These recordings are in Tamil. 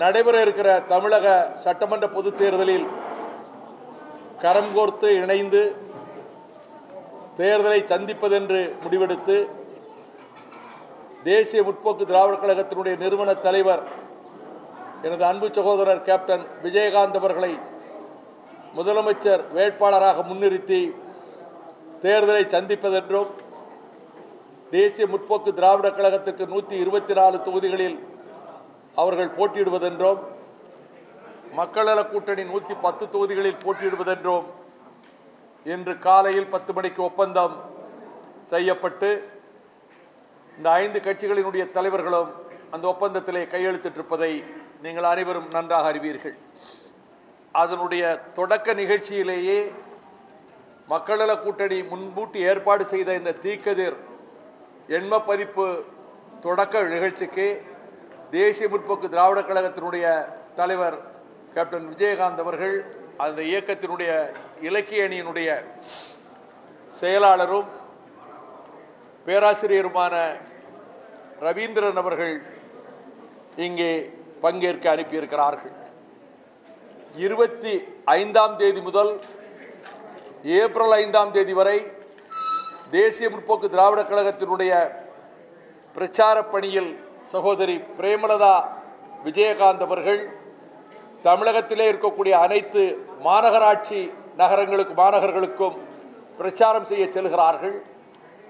நடைபெற இருக்கிற தமிழக சட்டமன்ற பொதுத் தேர்தலில் கரம் கோர்த்து இணைந்து தேர்தலை சந்திப்பதென்று முடிவெடுத்து தேசிய முற்போக்கு திராவிட கழகத்தினுடைய நிறுவன தலைவர் எனது அன்பு சகோதரர் கேப்டன் விஜயகாந்த் அவர்களை முதலமைச்சர் வேட்பாளராக முன்னிறுத்தி தேர்தலை சந்திப்பதென்றும் தேசிய முற்போக்கு திராவிட கழகத்திற்கு நூற்றி இருபத்தி நாலு தொகுதிகளில் அவர்கள் போட்டியிடுவதென்றும். மக்கள் நல கூட்டணி நூற்றி பத்து தொகுதிகளில் போட்டியிடுவதென்றோம். இன்று காலையில் பத்து மணிக்கு ஒப்பந்தம் செய்யப்பட்டு இந்த ஐந்து கட்சிகளினுடைய தலைவர்களும் அந்த ஒப்பந்தத்திலே கையெழுத்திட்டிருப்பதை நீங்கள் அனைவரும் நன்றாக அறிவீர்கள். அதனுடைய தொடக்க நிகழ்ச்சியிலேயே மக்கள் நல கூட்டணி முன்கூட்டி ஏற்பாடு செய்த இந்த தீக்கதிர் எண்ம பதிப்பு தொடக்க நிகழ்ச்சிக்கு தேசிய முற்போக்கு திராவிட கழகத்தினுடைய தலைவர் கேப்டன் விஜயகாந்த் அவர்கள் அந்த இயக்கத்தினுடைய இலக்கிய அணியினுடைய செயலாளரும் பேராசிரியருமான ரவீந்திரன் அவர்கள் இங்கே பங்கேற்க அனுப்பியிருக்கிறார்கள். இருபத்தி ஐந்தாம் தேதி முதல் ஏப்ரல் ஐந்தாம் தேதி வரை தேசிய முற்போக்கு திராவிட கழகத்தினுடைய பிரச்சார பணியில் சகோதரி பிரேமலதா விஜயகாந்த் அவர்கள் தமிழகத்திலே இருக்கக்கூடிய அனைத்து மாநகராட்சி நகரங்களுக்கு மாநகர்களுக்கும் பிரச்சாரம் செய்ய செல்கிறார்கள்.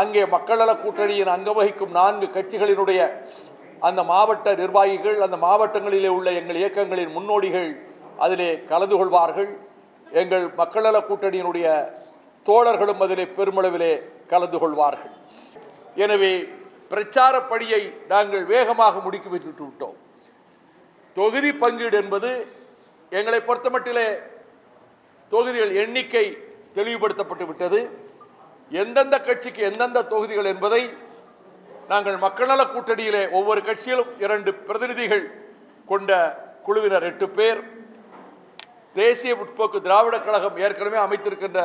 அங்கே மக்கள் நல கூட்டணியின் அங்க வகிக்கும் நான்கு கட்சிகளினுடைய அந்த மாவட்ட நிர்வாகிகள் அந்த மாவட்டங்களிலே உள்ள எங்கள் இயக்கங்களின் முன்னோடிகள் அதிலே கலந்து கொள்வார்கள். எங்கள் மக்கள் நல கூட்டணியினுடைய தோழர்களும் அதிலே பெருமளவிலே கலந்து கொள்வார்கள். எனவே பிரச்சார பணியை நாங்கள் வேகமாக முடுக்கி வைத்து விட்டோம். தொகுதி பங்கீடு என்பது எங்களை பொறுத்தமட்டிலே தொகுதிகள் எண்ணிக்கை தெளிவுபடுத்தப்பட்டு விட்டது. எந்தெந்த கட்சிக்கு எந்தெந்த தொகுதிகள் என்பதை நாங்கள் மக்கள் நல கூட்டணியிலே ஒவ்வொரு கட்சியிலும் இரண்டு பிரதிநிதிகள் கொண்ட குழுவினர் எட்டு பேர். தேசிய முற்போக்கு திராவிட கழகம் ஏற்கனவே அமைத்திருக்கின்ற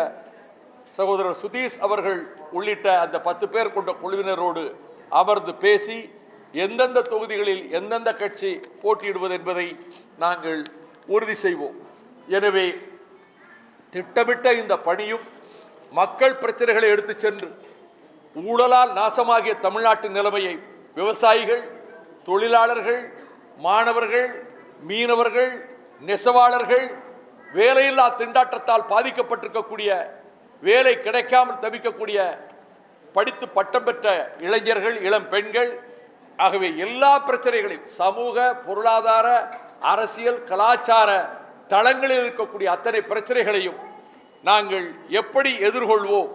சகோதரர் சுதீஷ் அவர்கள் உள்ளிட்ட அந்த பத்து பேர் கொண்ட குழுவினரோடு அமர்ந்து பேசி எந்தெந்த தொகுதிகளில் எந்தெந்த கட்சி போட்டியிடுவது என்பதை நாங்கள் உறுதி செய்வோம். எனவே திட்டமிட்ட இந்த பணியும் மக்கள் பிரச்சனைகளை எடுத்து சென்று ஊழலால் நாசமாகிய தமிழ்நாட்டின் நிலைமையை விவசாயிகள் தொழிலாளர்கள் மாணவர்கள் மீனவர்கள் நெசவாளர்கள் வேலையில்லா திண்டாட்டத்தால் பாதிக்கப்பட்டிருக்கக்கூடிய வேலை கிடைக்காமல் தவிக்கக்கூடிய படித்து பட்டம் பெற்ற இளைஞர்கள் இளம் பெண்கள் ஆகவே எல்லா பிரச்சனைகளையும் சமூக பொருளாதார அரசியல் கலாச்சார தளங்களில் இருக்கக்கூடிய அத்தனை பிரச்சனைகளையும் நாங்கள் எப்படி எதிர்கொள்வோம்?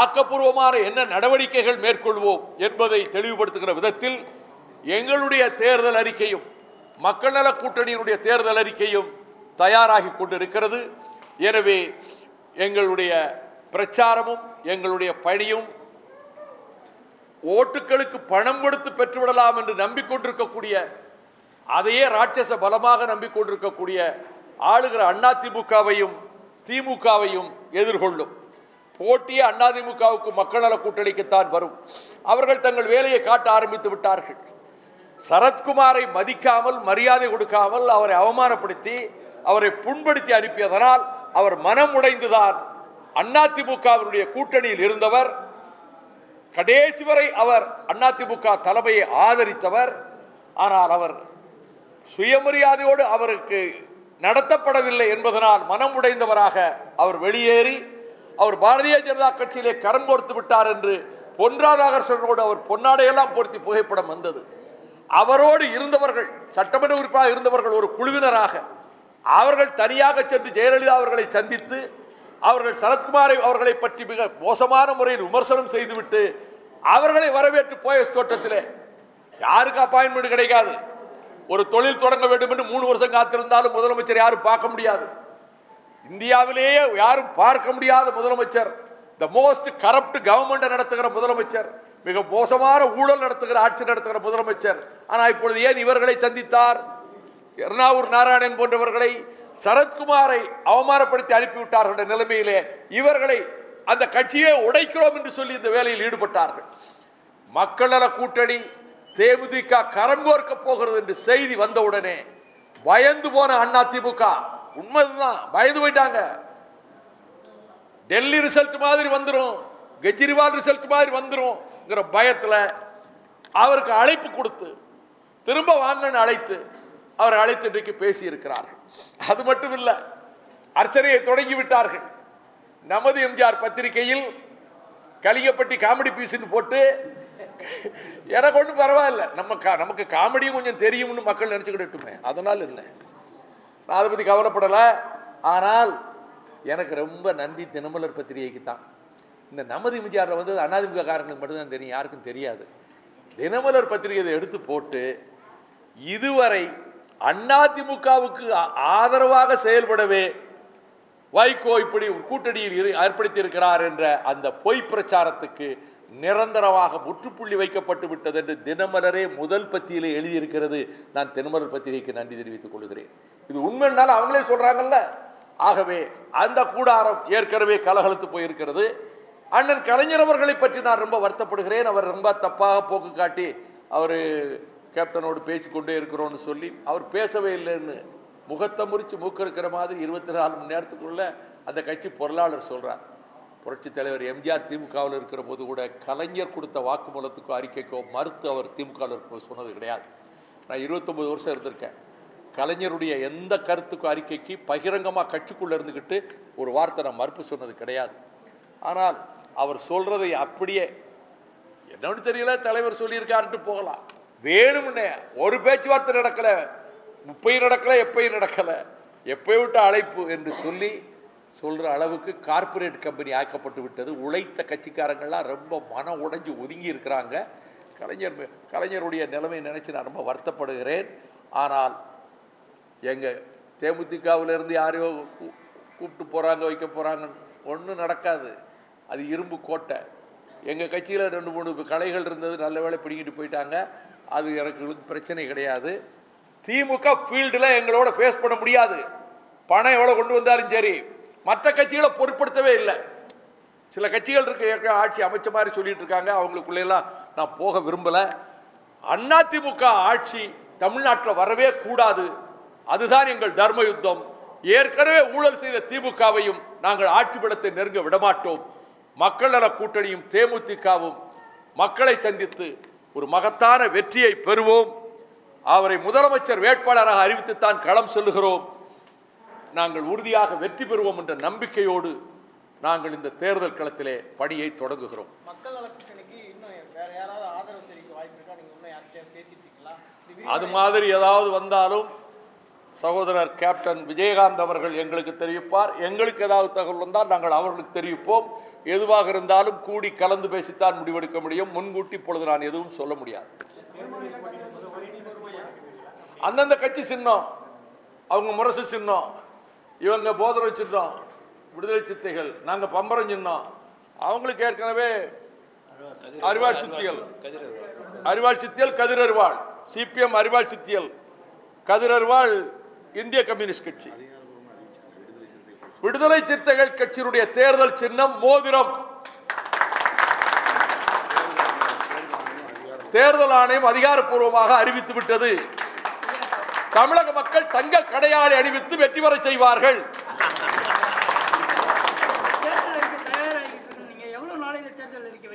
ஆக்கப்பூர்வமான என்ன நடவடிக்கைகள் மேற்கொள்வோம் என்பதை தெளிவுபடுத்துகிற விதத்தில் எங்களுடைய தேர்தல் அறிக்கையும் மக்கள் நல கூட்டணியினுடைய தேர்தல் அறிக்கையும் தயாராகி கொண்டிருக்கிறது. எனவே எங்களுடைய பிரச்சாரமும் எங்களுடைய பணியும் ஓட்டுகளுக்கு பணம் கொடுத்து பெற்றுவிடலாம் என்று நம்பிக்கொண்டிருக்கக்கூடிய அதையே ராட்சச பலமாக நம்பிக்கொண்டிருக்கக்கூடிய ஆளுகிற அதிமுகவையும் திமுகவையும் எதிர்கொள்ளும். போட்டியே அதிமுகவுக்கு மக்கள் நல கூட்டணிக்குத்தான் வரும். அவர்கள் தங்கள் வேலையை காட்ட ஆரம்பித்து விட்டார்கள். சரத்குமாரை மதிக்காமல் மரியாதை கொடுக்காமல் அவரை அவமானப்படுத்தி அவரை புண்படுத்தி அனுப்பியதனால் அவர் மனம் உடைந்துதான் அதிமுகவினுடைய கூட்டணியில் இருந்தவர். கடைசி வரை அவர் அதிமுக தலைமையை ஆதரித்தவர். ஆனால் அவர் சுயமரியாதையோடு அவருக்கு நடத்தப்படவில்லை என்பதனால் மனம் உடைந்தவராக அவர் வெளியேறி அவர் பாரதிய ஜனதா கட்சியிலே கரம் கோர்த்து விட்டார் என்று பொன் அவர் பொன்னாடையெல்லாம் பொருத்தி புகைப்படம் வந்தது. அவரோடு இருந்தவர்கள் சட்டமன்ற உறுப்பினராக இருந்தவர்கள் ஒரு குழுவினராக அவர்கள் தனியாக சென்று ஜெயலலிதா அவர்களை சந்தித்து அவர்கள் சரத்குமாரை அவர்களை பற்றி மிக மோசமான முறையில் விமர்சனம் செய்துவிட்டு அவர்களை வரவேற்று போய தோட்டத்திலே யாருக்கு அப்பாயின்மெண்ட் கிடைக்காது. ஒரு தொழில் தொடங்க வேண்டும் என்று மூணு வருஷம் காத்திருந்தாலும் முதலமைச்சர் யாரும் பார்க்க முடியாது. இந்தியாவிலேயே யாரும் பார்க்க முடியாத முதலமைச்சர் த மோஸ்ட் கரப்ட் கவர்மெண்ட் நடத்துகிற முதலமைச்சர் மிக மோசமான ஊழல் நடத்துகிற ஆட்சி நடத்துகிற முதலமைச்சர். ஆனால் இப்பொழுது ஏன் இவர்களை சந்தித்தார்? எர்ணாவூர் நாராயணன் போன்றவர்களை சரத்குமாரை அவமானப்படுத்தி அனுப்பிவிட்டார்கள் என்ற நிலைமையிலே இவர்களை அந்த கட்சியை உடைக்கிறோம் என்று சொல்லி இந்த வேலையில் ஈடுபட்டார்கள். மக்கள் நல கூட்டணி தேமுதிக கரம் கோர்க்க போகிறது என்று செய்தி வந்தவுடனே பயந்து போன அண்ணா திமுக உண்மைதான் பயந்து போயிட்டாங்க. டெல்லி ரிசல்ட் மாதிரி வந்துரும் கெஜ்ரிவால் ரிசல்ட் மாதிரி வந்துரும்ங்கிற பயத்துல அவருக்கு அழைப்பு கொடுத்து திரும்ப வாங்கன்னு அழைத்து அவர் அழைத்து இன்றைக்கு பேசி இருக்கிறார்கள் அது மட்டும் இல்ல அர்ச்சனையை தொடங்கி விட்டார்கள். நமது எம்ஜிஆர் பத்திரிகையில் கலிங்கப்பட்டி காமெடி பீஸ்ன்னு போட்டு எனக்கு ஒன்றும் பரவாயில்ல. நம்ம கா- நமக்கு காமெடியும் கொஞ்சம் தெரியும்னு மக்கள் நினைச்சுக்கிட்டுமே அதனால் என்ன நான் அதை பத்தி கவலைப்படலை. ஆனால் எனக்கு ரொம்ப நன்றி தினமலர் பத்திரிகைக்கு தான். இந்த நமது எம்ஜிஆரில் வந்து அண்ணாதிமுக காரங்களுக்கு மட்டும்தான் தெரியும். யாருக்கும் தெரியாது. தினமலர் பத்திரிகை எடுத்து போட்டு இதுவரை அதிமுகவுக்கு ஆதரவாக செயல்படவே வைகோ இப்படி கூட்டணியில் இரு- என்ற அந்த பொய் பிரச்சாரத்துக்கு நிரந்தரமாக முற்றுப்புள்ளி வைக்கப்பட்டு விட்டது என்று தினமலரே முதல் பத்தியிலே எழுதியிருக்கிறது. நான் தினமலர் பத்திரிகைக்கு நன்றி தெரிவித்துக் கொள்கிறேன். இது உண்மைனால அவங்களே சொல்றாங்கல்ல. ஆகவே அந்த கூடாரம் ஏற்கனவே கலகலத்து போயிருக்கிறது. அண்ணன் கலைஞர் அவர்களை பற்றி நான் ரொம்ப வருத்தப்படுகிறேன். அவர் ரொம்ப தப்பாக போக்கு காட்டி அவர் கேப்டனோடு பேசிக்கொண்டே இருக்கிறோம்னு சொல்லி அவர் பேசவே இல்லைன்னு முகத்தை முறிச்சு மூக்கு இருக்கிற மாதிரி இருபத்தி நாலு மணி நேரத்துக்குள்ள அந்த கட்சி பொருளாளர் சொல்றார். புரட்சி தலைவர் எம்ஜிஆர் திமுகவில் இருக்கிற போது கூட கலைஞர் கொடுத்த வாக்குமூலத்துக்கோ அறிக்கைக்கோ மறுத்து அவர் திமுகவில் இருக்க சொன்னது கிடையாது. நான் 29 வருஷம் இருந்திருக்கேன். கலைஞருடைய எந்த கருத்துக்கும் அறிக்கைக்கு பகிரங்கமா கட்சிக்குள்ள இருந்துகிட்டு ஒரு வார்த்தை நான் மறுப்பு சொன்னது கிடையாது. ஆனால் அவர் சொல்றதை அப்படியே என்னன்னு தெரியல தலைவர் சொல்லியிருக்காருன்ட்டு போகலாம். வேணும்னே. ஒரு பேச்சுவார்த்தை நடக்கல முப்பையும் நடக்கல எப்பையும் நடக்கல. எப்போ விட்ட அழைப்பு என்று சொல்லி சொல்ற அளவுக்கு கார்ப்பரேட் கம்பெனி ஆக்கப்பட்டு விட்டது. உழைத்த கட்சிக்காரங்கள்லாம் ரொம்ப மன உடைஞ்சு ஒதுங்கி இருக்கிறாங்க. கலைஞர் கலைஞருடைய நிலைமை நினைச்சு நான் ரொம்ப வருத்தப்படுகிறேன். ஆனால் எங்க தேமுதிகவுல இருந்து யாரையோ கூ- கூப்பிட்டு போறாங்க வைக்க போறாங்க ஒன்றும் நடக்காது. அது இரும்பு கோட்டை. எங்கள் கட்சியில் ரெண்டு மூணு கலைகள் இருந்தது நல்ல வேளை பிடிங்கிட்டு போயிட்டாங்க. அது எனக்கு பிரச்சனை கிடையாது. திமுக ஃபீல்டில் எங்களோட ஃபேஸ் பண்ண முடியாது. பணம் எவ்வளோ கொண்டு வந்தாலும் சரி மற்ற கட்சிகளை பொருட்படுத்தவே இல்லை. சில கட்சிகள் இருக்கு ஏற்கனவே ஆட்சி அமைச்ச மாதிரி சொல்லிட்டு இருக்காங்க. அவங்களுக்குள்ளெல்லாம் நான் போக விரும்பல. அதிமுக ஆட்சி தமிழ்நாட்டில் வரவே கூடாது. அதுதான் எங்கள் தர்ம யுத்தம். ஏற்கனவே ஊழல் செய்த திமுகவையும் நாங்கள் ஆட்சி பலத்தை நெருங்க விடமாட்டோம். மக்கள் நல கூட்டணியும் தேமுதிகவும் மக்களை சந்தித்து ஒரு மகத்தான வெற்றியை பெறுவோம். அவரை முதலமைச்சர் வேட்பாளராக அறிவித்துத்தான் களம் செல்லுகிறோம். நாங்கள் உறுதியாக வெற்றி பெறுவோம் என்ற நம்பிக்கையோடு நாங்கள் இந்த தேர்தல் களத்திலே பணியை தொடங்குகிறோம். அது மாதிரி ஏதாவது வந்தாலும் சகோதரர் கேப்டன் விஜயகாந்த் அவர்கள் எங்களுக்கு தெரிவிப்பார். எங்களுக்கு ஏதாவது தகவல் வந்தால் நாங்கள் அவர்களுக்கு தெரிவிப்போம். எதுவாக இருந்தாலும் கூடி கலந்து பேசித்தான் முடிவெடுக்க முடியும். முன்கூட்டி இப்பொழுது நான் எதுவும் சொல்ல முடியாது. அந்தந்த கட்சி சின்னம். அவங்க முரசு சின்னம். இவங்க போதரை சின்னம். விடுதலை சித்தைகள் நாங்க பம்பரம் சின்னம். அவங்களுக்கு ஏற்கனவே அறிவாள் சித்தியல். அறிவாள் சித்தியல் கதிர் அறிவாள் சிபிஎம் அறிவாள் சித்தியல். கதிர் அறிவாள் இந்திய கம்யூனிஸ்ட் கட்சி. விடுதலை சிறுத்தைகள் கட்சியினுடைய தேர்தல் சின்னம் மோதிரம். தேர்தல் ஆணையம் அதிகாரப்பூர்வமாக அறிவித்து விட்டது. தமிழக மக்கள் தங்க கடையாளை அணிவித்து வெற்றி பெற செய்வார்கள். தயாராகிட்டு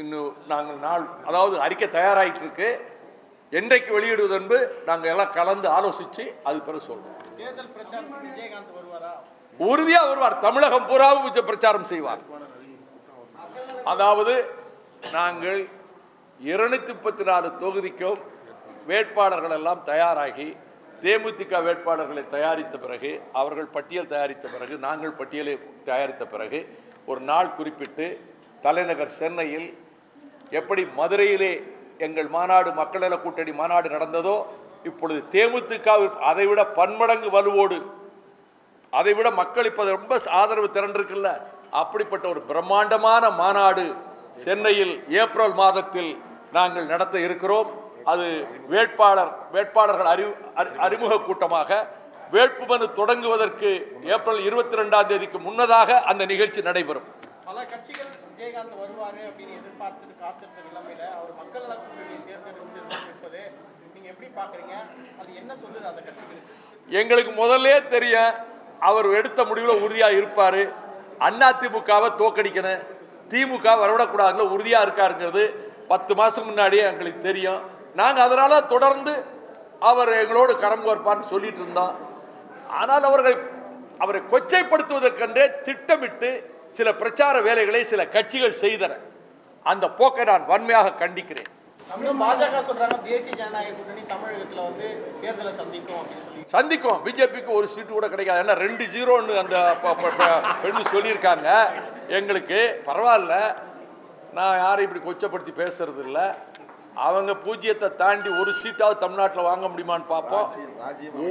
இன்னும் நாங்கள் நாள் அதாவது அறிக்கை தயாராயிட்டு இருக்கு என்றைக்கு வெளியிடுவது என்று நாங்கள் எல்லாம் கலந்து ஆலோசிச்சு அது பிறகு சொல்றோம். தேர்தல் வருவாரா? உறுதியா வருவார். தமிழகம் பூராவும் உச்ச பிரச்சாரம் செய்வார். அதாவது நாங்கள் இருநூத்தி முப்பத்தி நாலு தொகுதிக்கும் வேட்பாளர்கள் எல்லாம் தயாராகி தேமுதிக வேட்பாளர்களை தயாரித்த பிறகு அவர்கள் பட்டியல் தயாரித்த பிறகு நாங்கள் பட்டியலை தயாரித்த பிறகு ஒரு நாள் குறிப்பிட்டு தலைநகர் சென்னையில் எப்படி மதுரையிலே எங்கள் மாநாடு மக்கள் கூட்டணி மாநாடு நடந்ததோ இப்பொழுது தேமுதிக அதைவிட பன்மடங்கு வலுவோடு அதை விட மக்கள் இப்ப ரொம்ப ஆதரவு திரண்டிருக்குல்ல அப்படிப்பட்ட ஒரு பிரம்மாண்டமான மாநாடு சென்னையில் ஏப்ரல் மாதத்தில் நாங்கள் நடத்த இருக்கிறோம். அது வேட்பாளர் வேட்பாளர்கள் அறிவு அறி- அறிமுக கூட்டமாக வேட்புமனு தொடங்குவதற்கு ஏப்ரல் இருபத்தி ரெண்டாம் தேதிக்கு முன்னதாக அந்த நிகழ்ச்சி நடைபெறும். பல கட்சிகள் விஜயகாந்த் வருவாரு அப்படின்னு எதிர்பார்த்துட்டு காத்திருந்த நிலைமையில அவர் மக்கள் நல கூட்டணியை தேர்ந்தெடுத்து நீங்க எப்படி பாக்குறீங்க அது என்ன சொல்லுது அந்த கட்சிகளுக்கு எங்களுக்கு முதல்லே தெரியும் அவர் எடுத்த முடிவில் உறுதியா இருப்பாரு. திமுகவை தோக்கடிக்கணும். திமுக வரவிடக்கூடாதுன்னு உறுதியா இருக்காருங்கிறது பத்து மாசம் முன்னாடியே எங்களுக்கு தெரியும். நாங்க அதனால தொடர்ந்து அவர் எங்களோடு கரம் கோர்ப்பார்னு சொல்லிட்டு இருந்தோம். ஆனால் அவர்கள் அவரை கொச்சைப்படுத்துவதற்கென்றே திட்டமிட்டு சில பிரச்சார வேலைகளை சில கட்சிகள் செய்தன. அந்த போக்கை நான் வன்மையாக கண்டிக்கிறேன். இன்னும் பாஜக சொல்றாங்க தேசிய ஜனநாயக கூட்டணி தமிழகத்துல வந்து தேர்தலை சந்திக்கும் அப்படின்னு சொல்லி. சந்திக்கும். பிஜேபிக்கு ஒரு சீட்டு கூட கிடைக்காது. ஏன்னா ரெண்டு ஜீரோன்னு அந்த பெண்ணு சொல்லியிருக்காங்க. எங்களுக்கு பரவாயில்ல. நான் யாரையும் இப்படி கொச்சப்படுத்தி பேசுறது இல்ல. அவங்க பூஜ்ஜியத்தை தாண்டி ஒரு சீட்டாவது தமிழ்நாட்டில் வாங்க முடியுமான்னு பார்ப்போம்.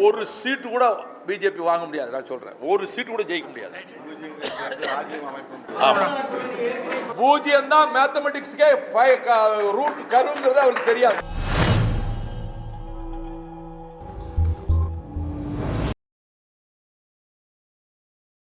ஒரு சீட்டு கூட பிஜேபி வாங்க முடியாது. நான் சொல்றேன். ஒரு சீட்டு கூட ஜெயிக்க முடியாது. பூஜ்ஜியம் தான் மேத்தமெட்டிக்ஸ்க்கே ரூட் கருங்கிறது அவருக்கு தெரியாது.